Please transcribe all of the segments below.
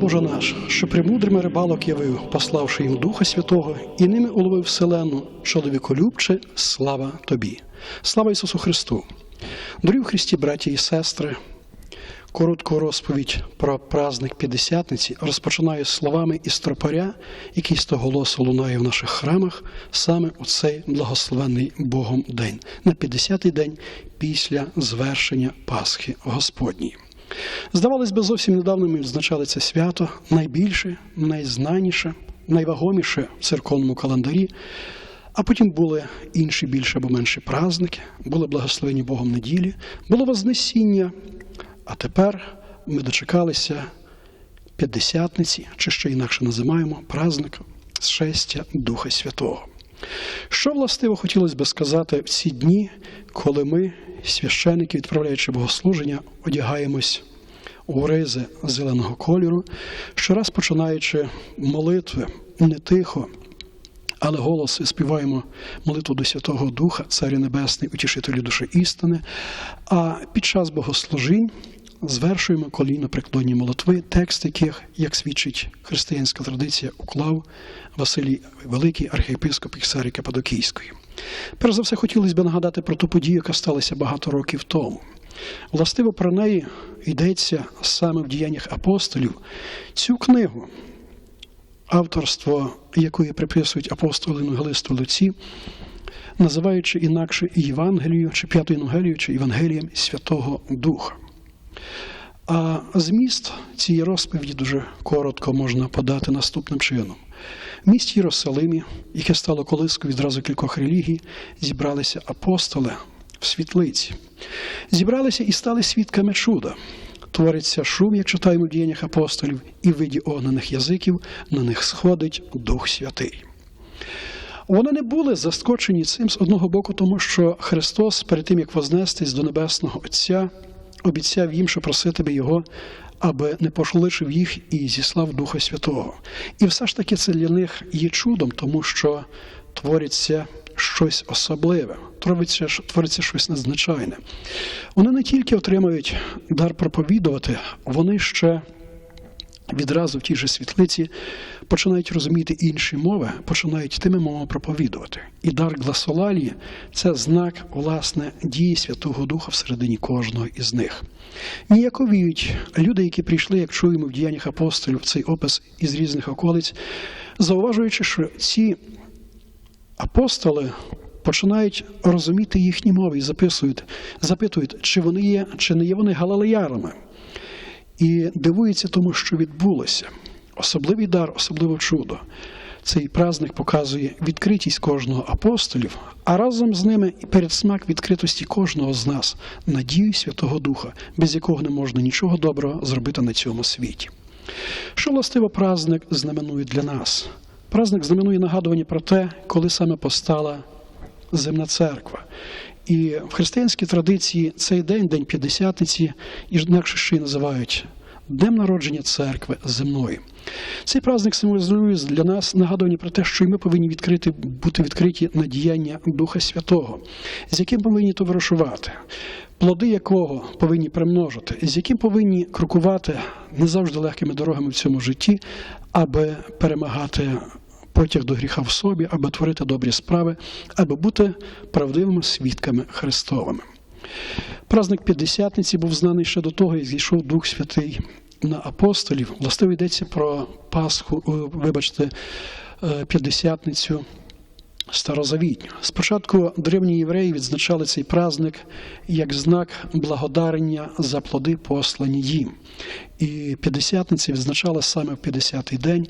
Боже наш, що премудрими рибалок явив, пославши їм Духа Святого, і ними уловив вселену, що довіколюбче, слава Тобі. Слава Ісусу Христу! Дорі в Христі, браті і сестри, коротку розповідь про праздник П'ятдесятниці розпочинаю словами із тропаря, який з того голосу лунає в наших храмах саме у цей благословений Богом день, на 50-й день після звершення Пасхи Господньої. Здавалось би, зовсім недавно ми відзначали це свято найбільше, найзнаніше, найвагоміше в церковному календарі. А потім були інші більше або менші праздники, були благословені Богом неділі, було Вознесіння. А тепер ми дочекалися П'ятдесятниці, чи що інакше називаємо праздник Шестя Духа Святого. Що властиво хотілося би сказати в ці дні, коли ми, священники, відправляючи богослуження, одягаємось у ризи зеленого кольору, щораз починаючи молитви не тихо, але голос співаємо молитву до Святого Духа, Царю Небесний, утішителю душі істини. А під час богослужінь звершуємо коліно преклонні молитви, текст яких, як свідчить християнська традиція, уклав Василій Великий, архієпископ Іксарі Кападокійської. Перш за все, хотілося б нагадати про ту подію, яка сталася багато років тому. Властиво про неї йдеться саме в діяннях апостолів. Цю книгу, авторство якої приписують апостолу Євангелисту Луці, називаючи інакше Євангелію, чи п'яту Євангелію, чи Євангелієм Святого Духа. А зміст цієї розповіді дуже коротко можна подати наступним чином. В місті Єрусалимі, яке стало колискою відразу кількох релігій, зібралися апостоли в світлиці. Зібралися і стали свідками чуда. Твориться шум, як читаємо в діяннях апостолів, і в виді огнених язиків на них сходить Дух Святий. Вони не були заскочені цим з одного боку, тому що Христос, перед тим як вознестись до Небесного Отця, обіцяв їм, що проситиме Його, аби не пошлишив їх і зіслав Духа Святого. І все ж таки це для них є чудом, тому що твориться щось особливе, твориться, твориться щось надзвичайне. Вони не тільки отримають дар проповідувати, вони ще відразу в тій же світлиці починають розуміти інші мови, починають тими мовами проповідувати. І дар гласолалії – це знак власне дії Святого Духа всередині кожного із них. Ніяковіють люди, які прийшли, як чуємо в діяннях апостолів, цей опис із різних околиць, зауважуючи, що ці апостоли починають розуміти їхні мови і записують, запитують, чи вони є, чи не є вони галилеярами. І дивуються тому, що відбулося. Особливий дар, особливе чудо. Цей праздник показує відкритість кожного апостолів, а разом з ними і передсмак відкритості кожного з нас, надію Святого Духа, без якого не можна нічого доброго зробити на цьому світі. Що властиво праздник знаменує для нас? Праздник знаменує нагадування про те, коли саме постала земна церква. І в християнській традиції цей день, День П'ятдесятниці, інакше ще й називають Днем народження церкви земної. Цей праздник символізує для нас нагадування про те, що і ми повинні відкрити, бути відкриті на діяння Духа Святого, з яким повинні товаришувати, плоди якого повинні примножити, з яким повинні крокувати не завжди легкими дорогами в цьому житті, аби перемагати потяг до гріха в собі, аби творити добрі справи, аби бути правдивими свідками Христовими. Праздник П'ятдесятниці був знаний ще до того, як зійшов Дух Святий на апостолів. Властиво йдеться про Пасху, вибачте, П'ятдесятницю Старозавітню. Спочатку древні євреї відзначали цей праздник як знак благодарення за плоди, послані їм. І П'ятдесятниці відзначали саме в 50-й день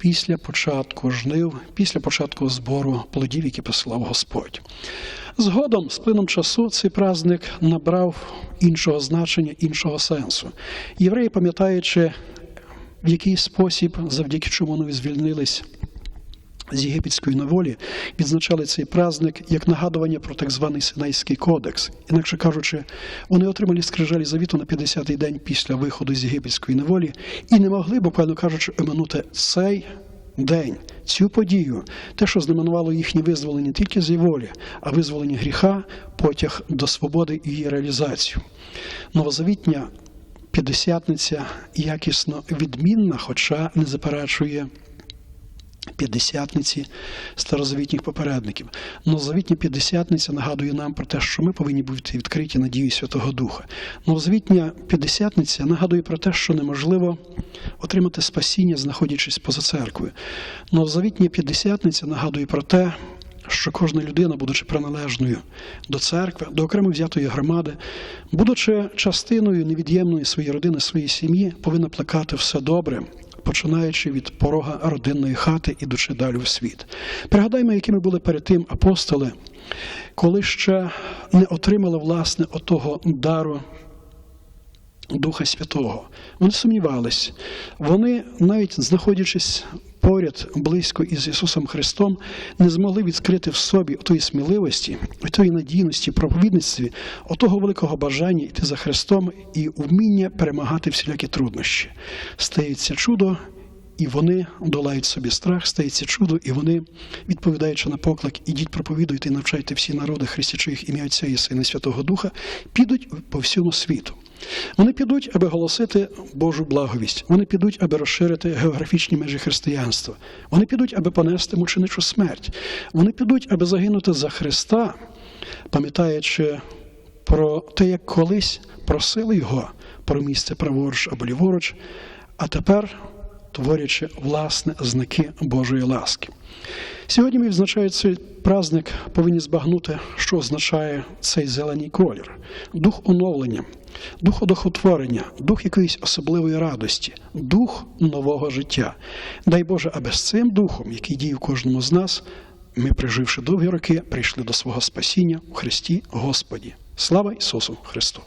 після початку жнив, після початку збору плодів, які посилав Господь. Згодом, з плином часу, цей праздник набрав іншого значення, іншого сенсу. Євреї, пам'ятаючи, в який спосіб, завдяки чому вони звільнились з єгипетської неволі, відзначали цей праздник як нагадування про так званий Синайський кодекс. Інакше кажучи, вони отримали скрижалі завіту на 50-й день після виходу з єгипетської неволі і не могли, буквально кажучи, оминути цей день, цю подію, те, що знаменувало їхнє визволення тільки з волі, а визволення гріха, потяг до свободи і її реалізацію. Новозавітня п'ятдесятниця якісно відмінна, хоча не заперечує п'ятдесятниці старозавітніх попередників. Новозавітня п'ятдесятниця нагадує нам про те, що ми повинні бути відкриті надією Святого Духа. Новозавітня п'ятдесятниця нагадує про те, що неможливо отримати спасіння, знаходячись поза церквою. Новозавітня п'ятдесятниця нагадує про те, що кожна людина, будучи приналежною до церкви, до окремо взятої громади, будучи частиною невід'ємної своєї родини, своєї сім'ї, повинна плекати все добре, починаючи від порога родинної хати, ідучи далі в світ. Пригадаймо, якими були перед тим апостоли, коли ще не отримали власне отого дару. Духа Святого. Вони сумнівались. Вони, навіть знаходячись поряд близько із Ісусом Христом, не змогли відкрити в собі тої сміливості, тої надійності, проповідництві, отого великого бажання йти за Христом і вміння перемагати всілякі труднощі. Стається чудо. І вони долають собі страх, стається чудо, і вони, відповідаючи на поклик, ідіть проповідуйте і навчайте всі народи, хрестячи їх ім'я Отця і Сина Святого Духа, підуть по всьому світу. Вони підуть, аби голосити Божу благовість. Вони підуть, аби розширити географічні межі християнства. Вони підуть, аби понести мученичу смерть. Вони підуть, аби загинути за Христа, пам'ятаючи про те, як колись просили його про місце праворуч або ліворуч, а тепер творячи власне знаки Божої ласки. Сьогодні ми відзначаємо цей праздник, повинні збагнути, що означає цей зелений колір, дух оновлення, дух одохотворення, дух якоїсь особливої радості, дух нового життя. Дай Боже, аби з цим духом, який діє в кожному з нас, ми, приживши довгі роки, прийшли до свого спасіння у Христі Господі. Слава Ісусу Христу!